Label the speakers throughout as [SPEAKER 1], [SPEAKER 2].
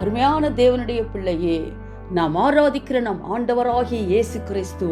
[SPEAKER 1] அருமையான தேவனுடைய பிள்ளையே. நாம் ஆராதிக்கிற நம் ஆண்டவராகிய இயேசு கிறிஸ்து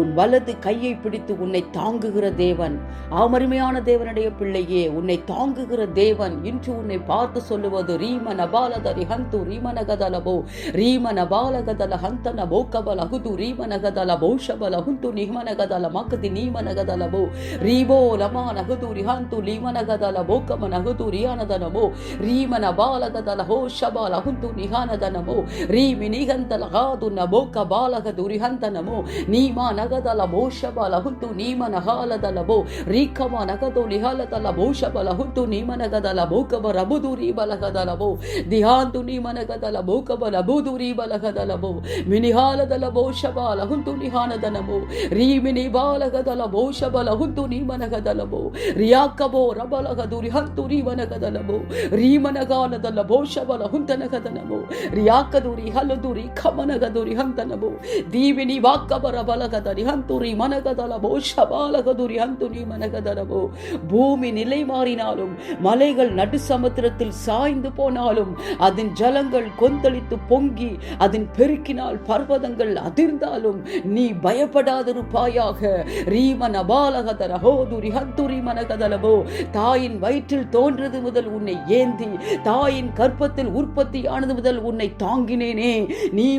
[SPEAKER 1] உன் வலது கையை பிடித்து உன்னை தாங்குகிற தேவன். ஆமருமையான தேவனுடைய பிள்ளையே உன்னை தாங்குகிற தேவன். இன்று உன்னை பார்த்து சொல்லுவது ரீம நபாலத ரிஹந்து ரீம நகதலபோ ரீம நபாலகதல ஹந்த நபோக்கபல அகுது ரீம நகதல பௌஷபல ஹுந்து நிஹம நகதல மக்கதி நீம நகதலபோ ரீபோ லமா நகுது ரிஹந்து லீம நகதல போக்கம நகுது ரியானதனமோ ரீம நபாலகதல ஹோஷபால ஹுந்து நிஹானதனமோ ரீமி நிகந்தல ಲಗಾದು ನಬೋಕ ಬಾಲಗ ದುರಿಹಂತ ನಮೋ ನೀಮ ನಗದ ಲಭೋಷ ಬಲ ಹುಟ್ಟು ನೀಮ ನಹಾಲದ ಲಭೋ ರೀಕಮ ನಗದು ಲಿಹಾಲದ ಲಭೋಷ ಬಲ ಹುಟ್ಟು ನೀಮ ನಗದ ಲಭೋಕ ಬ ರೀ ಬಲಗದ ಲಭೋ ದಿಹಾಂತು ನೀಮ ನಗದ ಲಭೋಕ ಬ ರೀ ಬಲಗದ ಲಭೋ ಮಿನಿಹಾಲದ ಲಭೋಷ ಬಾಲ ಹುತ್ತು ನಿಹಾನದ ನಮೋ ರೀ ಮಿನಿ ಬಾಲಗದ ಲಭೋಷ ಬಲ ಹುತ್ತು ನೀಮ ನಗದ ಲಭೋ ರಿಯಾಕಬೋ ರಬಲಗ ರೀ ಮನಗದ ಲಭೋ ರೀಮನಗಾಲದ ಲಭೋಷ ಬಲ ಹುಂತನಗದ ನಮೋ ರಿಯಾಕದು ರಿ ಹಲದು ರೀ ಖಮನಗದುರಿ ಹಂತನಮೋ ದೀವಿನಿ ವಾಕ್ಕಬರ ಬಲಗದರಿ ಹಂತುರಿ ಮನಗದಲ ಬೋಷಬಾಲಗದುರಿ ಹಂತುನಿ மனகதரவோ பூமி நிலை மாறினாலும் மலைகள் நடு சமுத்திரத்தில் சாய்ந்து போனாலும் அதன் ஜலங்கள் கொந்தளித்து பொங்கி அதன் பெருக்கினால் பர்வதங்கள் அதிர்ந்தாலும் நீ பயப்படாதிருப்பாயாக ரீம நபாலகதர ஹோதுரி ஹத்துரி மனகதலவோ தாயின் வயிற்றில் தோன்றது முதல் உன்னை ஏந்தி தாயின் கற்பத்தில் உற்பத்தியானது முதல் உன்னை தாங்கினேனே நீம நகாலதல ஹந்துரி மனகதலவோ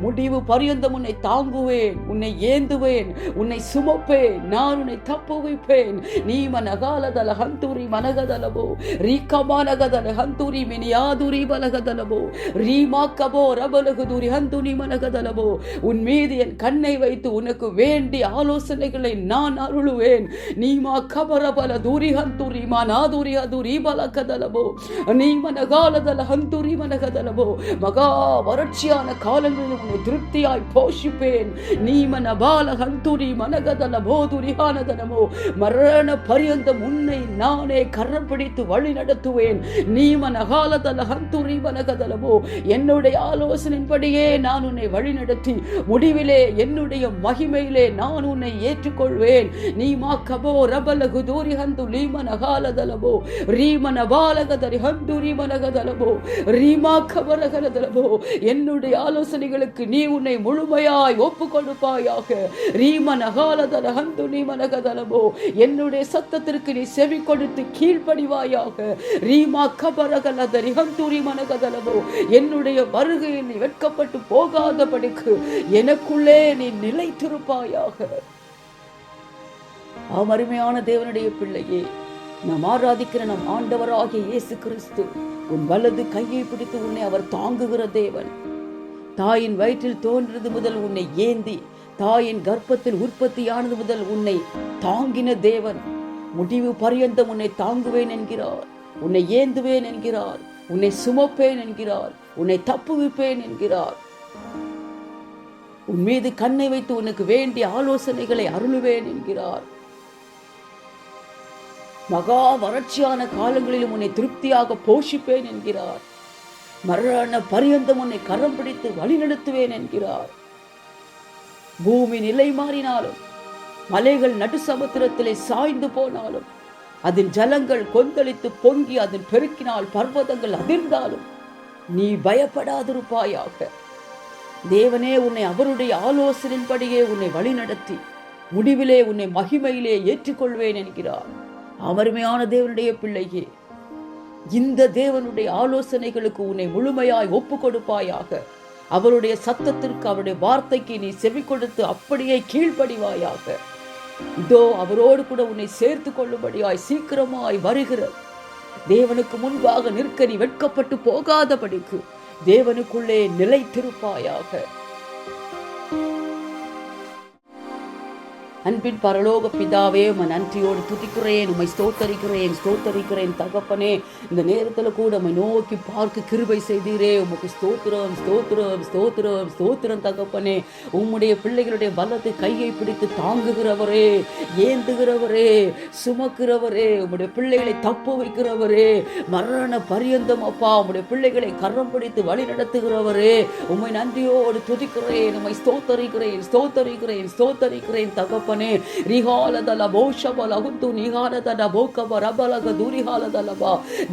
[SPEAKER 1] முடிவு பரியந்தம் உன்னை தாங்குவேன் உன்னை ஏந்துவேன் உன்னை சுமப்பேன் நான் உன்னை தப்பு வைப்பேன் நீம நகாலதல ஹந்துரி மனகதலவோ ரீக்கமானகதல ஹந்துரி மினியாதுரி மலகதலவோ ரீமாக்கபோ ரபலகுதுரி ஹந்துனி மனகதலவோ உன் மீது என் கண்ணை வைத்து உனக்கு வேண்டிய ஆலோசனைகளை நான் அருளுவேன். நீமா கபரபல தூரி ஹந்துரி மானாதுரி அதுரி பலகதலவோ நீம நகாலதல ஹந்துரி மனகதலவோ மகா வறட்சியான காலங்களில் உன்னை திருப்தியாய் போஷிப்பேன். நீம பால ஹந்துரி மனகதல போதுரிஹானதனமோ மரண பரியந்தம் உன்னை நானே கரம் பிடித்து வழி நடத்துவேன். நீம காலதல ஹந்துரி மனகதலமோ என்னுடைய ஆலோசனையின்படியே நான் உன்னை வழி நடத்தி முடிவிலே என்னுடைய மகிமையிலே நான் உன்னை ஏற்றுக்கொள்வேன். நீமா கபோ ரபல குதூரி ஹந்து லீம காலதலமோ ரீம பாலகதரி ஹந்துரி மனகதலமோ ரீமா என்னுடைய ஆலோசனைகளுக்கு நீ உன்னை முழுமையாய் ஒப்பு கொடுப்பாயாக ரீம ஹந்து நீ என்னுடைய சத்தத்திற்கு நீ செவி கொடுத்து கீழ்ப்படிவாயாக. ரீமா கபரகலத ஹந்துரி மனகதலமோ என்னுடைய வருகையில் நீ வெட்கப்பட்டு போகாதபடிக்கு எனக்குள்ளே நீ நிலைத்திருப்பாயாக. ஆமருமையான தேவனுடைய பிள்ளையே நாம் ஆராதிக்கிற நம் ஆண்டவராகிய இயேசு கிறிஸ்து உன் வலது கையை பிடித்து உன்னை அவர் தாங்குகிற தேவன். தாயின் வயிற்றில் தோன்றது முதல் உன்னை ஏந்தி தாயின் கர்ப்பத்தில் உற்பத்தியானது முதல் உன்னை தாங்கின தேவன். முடிவு பரியந்தம் உன்னை தாங்குவேன் என்கிறார் உன்னை ஏந்துவேன் என்கிறார் உன்னை சுமப்பேன் என்கிறார் உன்னை தப்புவிப்பேன் என்கிறார். உன் மீது கண்ணை வைத்து உனக்கு வேண்டிய ஆலோசனைகளை அருளுவேன் என்கிறார். மகா வறட்சியான காலங்களிலும் உன்னை திருப்தியாக போஷிப்பேன் என்கிறார். மரண பரியந்தம் உன்னை கரம் பிடித்து வழிநடத்துவேன் என்கிறார். பூமி நிலை மாறினாலும் மலைகள் நடு சமுத்திரத்திலே சாய்ந்து போனாலும் அதன் ஜலங்கள் கொந்தளித்து பொங்கி அதன் பெருக்கினால் பர்வதங்கள் அதிர்ந்தாலும் நீ பயப்படாதிருப்பாயாக. தேவனே உன்னை அவருடைய ஆலோசனையின்படியே உன்னை வழிநடத்தி முடிவிலே உன்னை மகிமையிலே ஏற்றுக்கொள்வேன் என்கிறார். அமருமையான தேவனுடைய பிள்ளையே இந்த தேவனுடைய ஆலோசனைகளுக்கு உன்னை முழுமையாய் ஒப்பு கொடுப்பாயாக. அவருடைய சத்தத்திற்கு அவருடைய வார்த்தைக்கு நீ செவி கொடுத்து அப்படியே கீழ்ப்படிவாயாக. இதோ அவரோடு கூட உன்னை சேர்த்து கொள்ளும்படியாய் சீக்கிரமாய் வருகிற தேவனுக்கு முன்பாக நிற்க நீ வெட்கப்பட்டு போகாதபடிக்கு தேவனுக்குள்ளே நிலைத்திருப்பாயாக. அன்பின் பரலோக பிதாவே உமை நன்றியோடு துதிக்கிறேன் உமை ஸ்தோத்தரிக்கிறேன் ஸ்தோத்தரிக்கிறேன் தகப்பனே. இந்த நேரத்தில் கூட உமை நோக்கி பார்க்க கிருபை செய்தீரே. உமக்கு ஸ்தோத்திரம் ஸ்தோத்திரம் ஸ்தோத்திரம் ஸ்தோத்திரம் தகப்பனே. உம்முடைய பிள்ளைகளுடைய பலத்தை கையை பிடித்து தாங்குகிறவரே ஏந்துகிறவரே சுமக்கிறவரே உம்முடைய பிள்ளைகளை தப்பு வைக்கிறவரே மரண பரியந்தம் அப்பா உம்முடைய பிள்ளைகளை கரம் பிடித்து வழி நடத்துகிறவரே. உம்மை நன்றியோடு துதிக்கிறேன் உம்மை ஸ்தோத்தரிக்கிறேன் ஸ்தோத்தரிக்கிறேன் ஸ்தோத்தரிக்கிறேன் தகப்பனே. ದೇವನೇ ರಿಹಾಲದಲ ಬಹುಶಬಲ ಹುದ್ದು ನಿಹಾಲದಲ ಬೋಕಬ ರಬಲಗ ದುರಿಹಾಲದಲಬ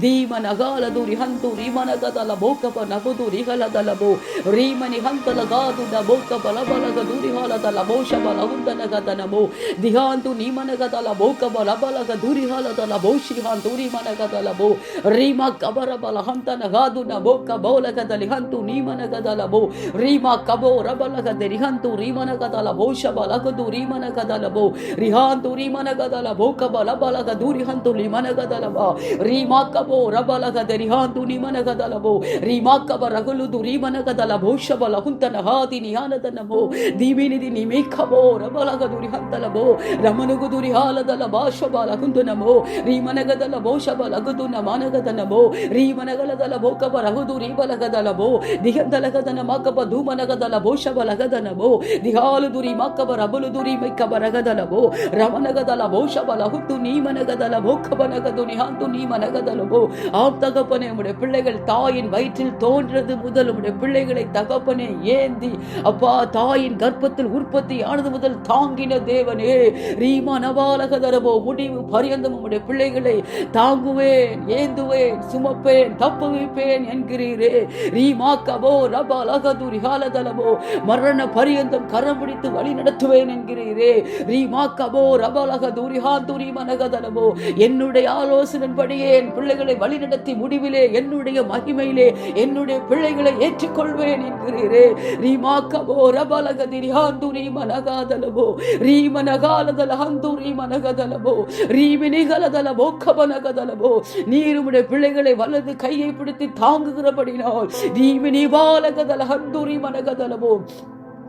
[SPEAKER 1] ಧೀಮ ನಗಾಲದು ರಿಹಂತು ರಿಮನಗದಲ ಬೋಕಬ ನಗುದು ರಿಹಲದಲಬು ರೀಮನಿ ಹಂತಲ ಗಾದುದ ಬೋಕಬ ಲಬಲಗ ದುರಿಹಾಲದಲ ಬಹುಶಬಲ ಹುದ್ದನಗದನಬು ದಿಹಾಂತು ನಿಮನಗದಲ ಬೋಕಬ ಲಬಲಗ ದುರಿಹಾಲದಲ ಬಹುಶಿಹಾಂತು ರಿಮನಗದಲಬು ರೀಮ ಕಬರಬಲ ಹಂತನ ಗಾದುನ ಬೋಕ ಬೌಲಗದಲ್ಲಿ ಹಂತು ನೀಮನಗದಲಬು ರೀಮ ಕಬೋ ರಬಲಗದ ರಿಹಂತು ರೀಮನಗದಲ ಬಹುಶಬ ಲಗದು ರೀಮನಗ మనగదలబో రిహాంతు రీ మనగదలబో కబల బలగ దూరి హంతు లి మనగదలబ రీమాకబో రబలగద రిహాంతు ని మనగదలబో రీమాకబ రగులుదు రీ మనగదలబో శబల హుంతన హాది నిహానదనబో దీవినిది నిమేఖబో రబలగ దురి హంతలబో రమనుగు దురి హాలదల బాషబల హుంతునమో రీ మనగదలబో శబలగుదున మనగదనబో రీ మనగలదలబో కబరహుదు రీ బలగదలబో దిగంతలగదన మాకబ దూమనగదలబో శబలగదనబో దిహాలు దురి మాకబ రబులు దురి మైకబ ದುರಿ ಮೆಕ್ಕಬ ರಗದಲಬೋ ரமனகதல போஷபல ஹுத்து நீமனகதல போக்கபனகது நிஹாந்து நீமனகதலபோ ஆம் தகப்பனே உம்முடைய பிள்ளைகள் தாயின் வயிற்றில் தோன்றது முதல் உம்முடைய பிள்ளைகளை தகப்பனே ஏந்தி அப்பா தாயின் கர்ப்பத்தில் உற்பத்தி ஆனது முதல் தாங்கின தேவனே ரீமா நபாலகதரபோ முடிவு பரியந்தம் உம்முடைய பிள்ளைகளை தாங்குவேன் ஏந்துவேன் சுமப்பேன் தப்புவிப்பேன் என்கிறீரே ரீமா கபோ ரபா லகது ரிகாலதலபோ மரண பரியந்தம் கரம் பிடித்து வழி நடத்துவேன் என்கிறீரே ரீமா கபோ ரபலக துரிஹா துரி மனகதலபோ என்னுடைய ஆலோசனைப்படியே என் பிள்ளைகளை வழிநடத்தி முடிவிலே என்னுடைய மகிமையிலே என்னுடைய பிள்ளைகளை ஏற்றுக்கொள்வேன் என்கிறீரே. ரீமா கபோ ரபலக திரிஹாந்துரி மனகாதலபோ ரீமனகாலதல ஹந்துரி மனகதலபோ ரீமினிகலதல கபனகதலபோ நீருமுடைய பிள்ளைகளை வலது கையை பிடித்து தாங்குகிறபடினால் ரீமினி பாலகதல ஹந்துரி மனகதலபோ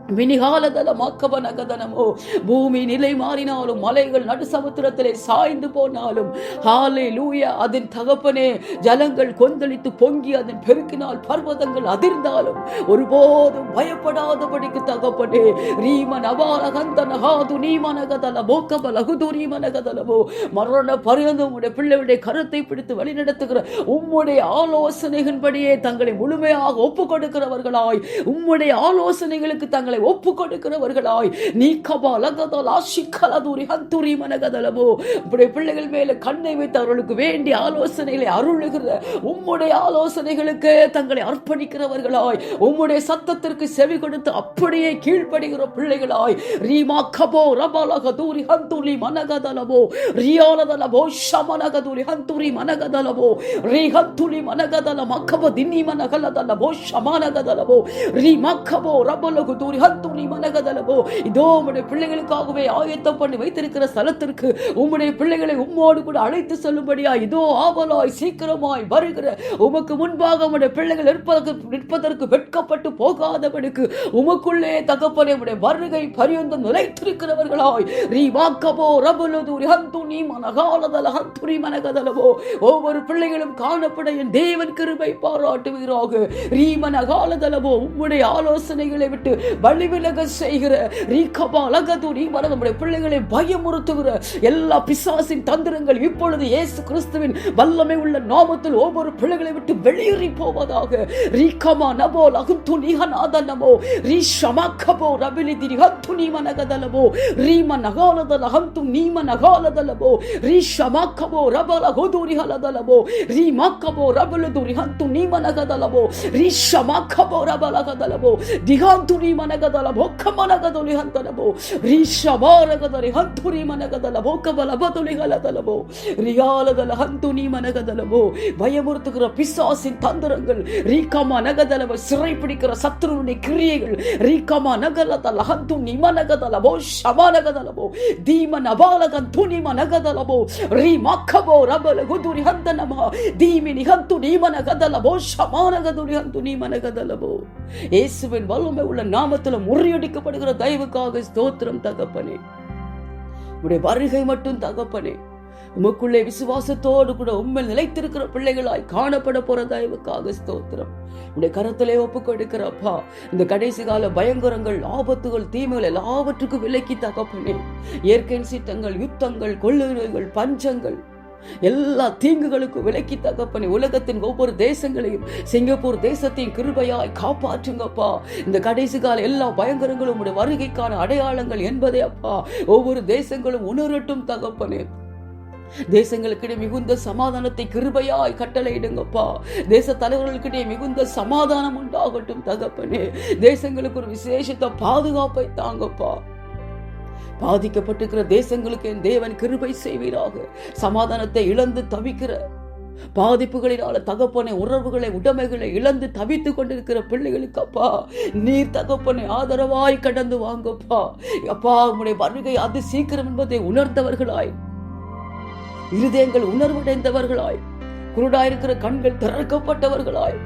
[SPEAKER 1] வினிகாலதலமாக்கவனகதனமோ பூமி நிலை மாறினாலும் மலைகள் நடுசமுத்திரத்திலே சாய்ந்து போனாலும் ஹாலே லூயா அதன் தகப்பனே ஜலங்கள் கொந்தளித்து பொங்கி அதன் பெருக்கினால் பர்வதங்கள் அதிர்ந்தாலும் ஒருபோதும் பயப்படாதபடிக்கு தகப்பனே ரீமன் அபாலகந்தன ஹாது நீமனகதல போக்கப லகுது ரீமனகதலமோ? மரண பருந்தும் உடைய பிள்ளைகளுடைய கருத்தை பிடித்து வழிநடத்துகிற உம்முடைய ஆலோசனைகளின்படியே தங்களை முழுமையாக ஒப்புக்கொடுக்கிறவர்களாய் உம்முடைய ஆலோசனைகளுக்கு தங்களை ஒப்பு கொடுக்கிறவர்களாய் நீ கபாலகதல் ஆஷிக்கலதுரி ஹந்துரி மனகதலமோ. இப்படி பிள்ளைகள் மேல கண்ணை வைத்து அவர்களுக்கு வேண்டிய ஆலோசனைகளை அருளுகிற உம்முடைய ஆலோசனைகளுக்கு தங்களை அர்ப்பணிக்கிறவர்களாய். உம்முடைய சத்தத்திற்கு செவி கொடுத்து அப்படியே கீழ்ப்படுகிற பிள்ளைகளாய். ரீமா கபோ ரபலக தூரி ஹந்துரி மனகதலமோ. ரியாலதலமோ ஷமனகதுரி ஹந்துரி மனகதலமோ. ரீ ஹந்துரி மனகதல மக்கபோ தின்னி மனகலதலமோ ஷமனகதலமோ ரீ மக்கபோ ரபலகு தூரி மனகதலமோ? இதோ உம்முடைய பிள்ளைகளுக்காகவே ஆயத்தம் பண்ணி வைத்திருக்கிற ஸ்தலத்திற்கு உம்முடைய பிள்ளைகளை உம்மோடு கூட அழைத்து செல்லும்படியா இதோ ஆவலாய் சீக்கிரமாய் வருகிற உமக்கு முன்பாக உம்முடைய பிள்ளைகள் நிற்பதற்கு நிற்பதற்கு வெட்கப்பட்டு போகாதவனுக்கு உமக்குள்ளே தகப்பனே உம்முடைய வருகை பரியந்தம் நிலைத்திருக்கிறவர்களாய். ரீ வாக்கபோ ரபுலது ஹந்துனி மனகாலதல ஹந்துனி மனகதலவோ ஒவ்வொரு பிள்ளைகளும் காணப்பட என் தேவன் கிருபை பாராட்டுவீராக. ரீமனகாலதலவோ உம்முடைய ஆலோசனைகளை விட்டு வழிவிலக செய்கிற ரீகபா அழகதுரி வர நம்முடைய பிள்ளைகளை பயமுறுத்துகிற எல்லா பிசாசின் தந்திரங்கள் இப்பொழுது இயேசு கிறிஸ்துவின் வல்லமை உள்ள நாமத்தில் ஒவ்வொரு பிள்ளைகளை விட்டு வெளியேறி போவதாக. ரீகமா நபோ லகுத்து நிகநாத நமோ ரீ ஷமக்கபோ ரபிலி திரிஹத்து நீம நகதலபோ ரீம நகாலத லகந்து நீம நகாலதலபோ ரீ ஷமக்கபோ ரபல ஹோதுரி ஹலதலபோ ரீ மக்கபோ ரபல துரிஹத்து நீம நகதலபோ ரீ ஷமக்கபோ ரபல ஹதலபோ திகாந்து நீம మనగదల బొక్క మనగదొలి హంతలబో రీషబారగదరి హంతుని మనగదల బొక్క బలబతులి கலதலமோ ரியாலதல ஹந்துனி மனகதலமோ பயமுறுத்துகிற பிசாசின் தந்திரங்கள் ரீகாமா நகதலவ சிறை பிடிக்கிற சத்ருனுடைய கிரியைகள் ரீகாமா நகலதல ஹந்துனி மனகதலமோ ஷமானகதலமோ தீமன் அபாலகன் துணி மனகதலமோ ரீ மக்கபோ ரபல குதுரி ஹந்தனமா தீமினி ஹந்துனி மனகதலமோ ஷமானகதுரி ஹந்துனி மனகதலமோ இயேசுவின் வல்லமை உள்ள நாமத்தில் முறியடிக்கப்படுகிற தயவுக்காக ஸ்தோத்திரம் தகப்பனே. உடைய வருகை மட்டும் தகப்பனே. உமக்குள்ளே விசுவாசத்தோடு கூட உண்மை நிலைத்திருக்கிற பிள்ளைகளாய் காணப்பட போற தயவுக்காக ஸ்தோத்திரம். உடைய கரத்திலே ஒப்பு கொடுக்கிறப்பா இந்த கடைசி கால பயங்கரங்கள் ஆபத்துகள் தீமைகள் எல்லாவற்றுக்கும் விலக்கி தகப்பனே. இயற்கை சீட்டங்கள் யுத்தங்கள் கொள்ளுகைகள் பஞ்சங்கள் எல்லா தீங்குகளுக்கும் விலக்கி தகப்பனே உலகத்தின் ஒவ்வொரு தேசங்களையும் சிங்கப்பூர் தேசத்தையும் கிருபையாய் காப்பாற்றுங்கப்பா. இந்த கடைசி கால எல்லா பயங்கரங்களும் உடைய வருகைக்கான அடையாளங்கள் என்பதே அப்பா. ஒவ்வொரு தேசங்களும் உணரட்டும் தகப்பனே. தேசங்களுக்கிடையே மிகுந்த சமாதானத்தை கிருபையாய் கட்டளையிடுங்கப்பா. தேச தலைவர்களுக்கிடையே மிகுந்த சமாதானம் உண்டாகட்டும் தகப்பனே. தேசங்களுக்கு ஒரு விசேஷத்த பாதுகாப்பை தாங்கப்பா. பாதிக்கப்பட்டிருக்கிற தேசங்களுக்கு என் தேவன் கிருபை செய்வீராக. சமாதானத்தை இழந்து தவிக்கிற பாதிப்புகளினால தகப்பனை உறவுகளை உடைமைகளை இழந்து தவித்துக் கொண்டிருக்கிற பிள்ளைகளுக்கு அப்பா நீர் தகப்பனை ஆதரவாய் கடந்து வாங்கப்பா. அப்பா உங்களுடைய வருகை அது சீக்கிரம் என்பதை உணர்ந்தவர்களாய் இருதயங்கள் உணர்வடைந்தவர்களாய் குருடாயிருக்கிற கண்கள் திறக்கப்பட்டவர்களாய்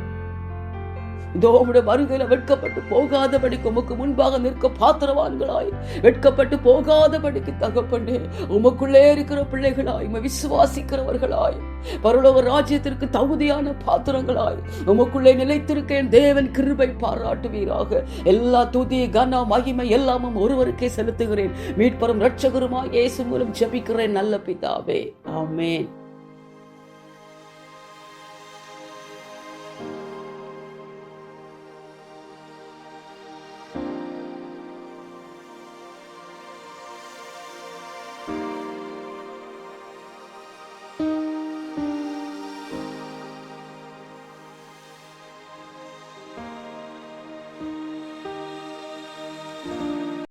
[SPEAKER 1] இதோ உம்முடைய வருகையில வெட்கப்பட்டு போகாதபடிக்கு உமக்கு முன்பாக நிற்க பாத்திரவான்களாய். வெட்கப்பட்டு போகாதபடிக்கு தகப்பண்டு உமக்குள்ளே இருக்கிற பிள்ளைகளாய் உமை விசுவாசிக்கிறவர்களாய். பரலோக ராஜ்யத்திற்கு தகுதியான பாத்திரங்களாய். உமக்குள்ளே நிலைத்திருக்க என் தேவன் கிருபை பாராட்டுவீராக. எல்லா துதி கன மகிமை எல்லாமும் ஒருவருக்கே செலுத்துகிறேன். மீட்பரும் ரட்சகருமாய் இயேசு மூலம் ஜபிக்கிறேன் நல்ல பிதாவே. ஆமேன்.